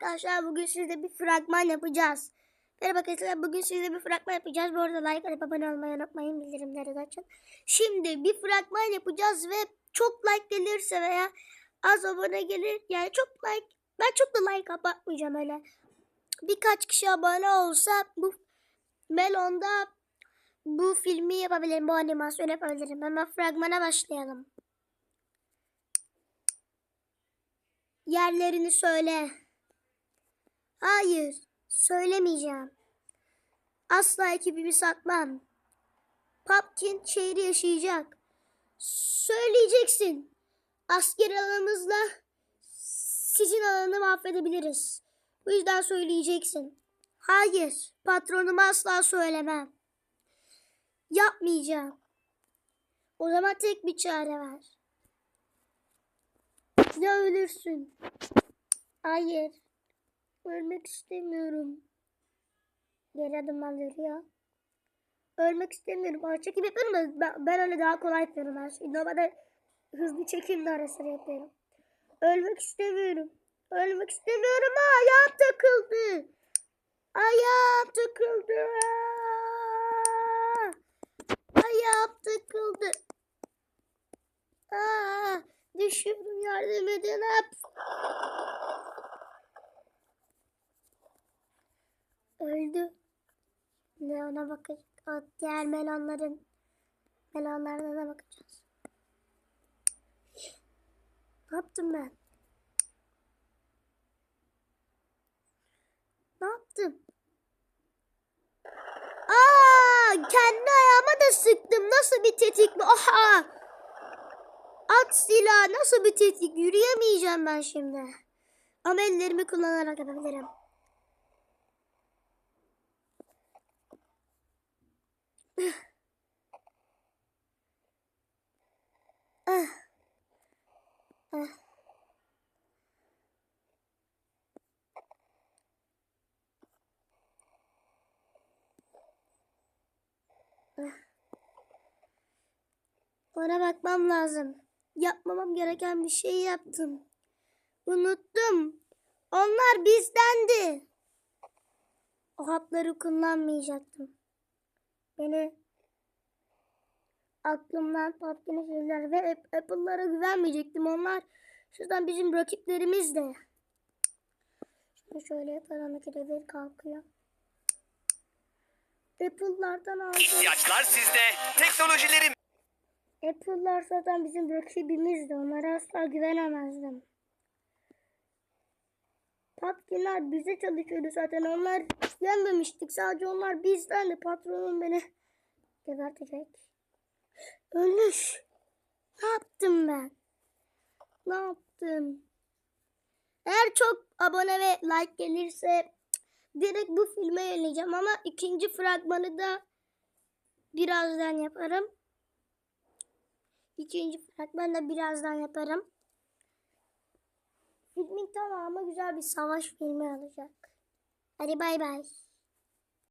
Arkadaşlar bugün sizle bir fragman yapacağız. Merhaba arkadaşlar bugün sizle bir fragman yapacağız. Bu arada like atıp abone olmayı unutmayın bildirimleri de açın. Şimdi bir fragman yapacağız ve çok like gelirse veya az abone gelir yani çok like ben çok da like abartmayacağım öyle. Birkaç kişi abone olsa bu Melon'da bu filmi yapabilirim, bu animasyonu yapabilirim. Hemen fragmana başlayalım. Yerlerini söyle. Hayır, söylemeyeceğim. Asla ekibimi satmam. Pumpkin şehri yaşayacak. Söyleyeceksin. Asker alanımızla sizin alanı mahvedebiliriz. Bu yüzden söyleyeceksin. Hayır, patronuma asla söylemem. Yapmayacağım. O zaman tek bir çare var. Ya ölürsün. Hayır. Ölmek istemiyorum. Geri adım alıyor. Ölmek istemiyorum. Ağır çekim yapıyorum ben, ben öyle daha kolay yapıyorum her şeyi. Normalde hızlı çekimle ara sıra yapıyorum. Ölmek istemiyorum. Ölmek istemiyorum. Aa, ayağım takıldı. Ayağım takıldı. Aa! Ayağım takıldı. Aa, düşüyorum yardım edin. Hop. Öldü. Ne ona bakacağız. O diğer melonların melonlarına da bakacağız. Ne yaptım ben? Ne yaptım? Aa, kendi ayağıma da sıktım. Nasıl bir tetik bu? Aha! At silahı nasıl bir tetik? Yürüyemeyeceğim ben şimdi. Ama ellerimi kullanarak yapabilirim. Ah. Ona bakmam lazım. Yapmamam gereken bir şey yaptım. Unuttum. Onlar bizdendi. O hapları kullanmayacaktım. Beni aklımdan patkini şeyler ve App- Apple'lara güvenmeyecektim. Onlar şuradan bizim rakiplerimiz de. Şunu şöyle yapalım. İkide bir kalkıyor. Apple'lardan aldım. İhtiyaçlar sizde. Teknolojilerin Apple'lar zaten bizim rakibimizdi. Onlara asla güvenemezdim. Patkinler bize çalışıyordu zaten. Onlar yenmemiştik. Sadece onlar bizden de patronum beni gebertecek. Ölmüş. Ne yaptım ben? Ne yaptım? Eğer çok abone ve like gelirse direkt bu filme yöneleceğim ama ikinci fragmanı da birazdan yaparım. İkinci fragmanı da birazdan yaparım. Filmin tamamı güzel bir savaş filmi olacak. Hadi bay bay.